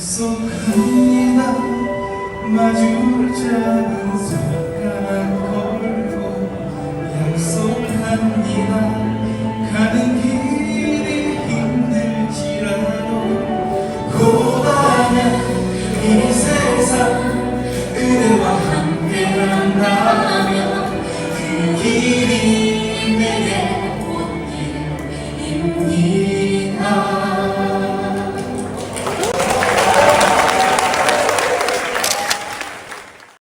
약속합니다 마주를 잡은 손가락 걸고 약속합니다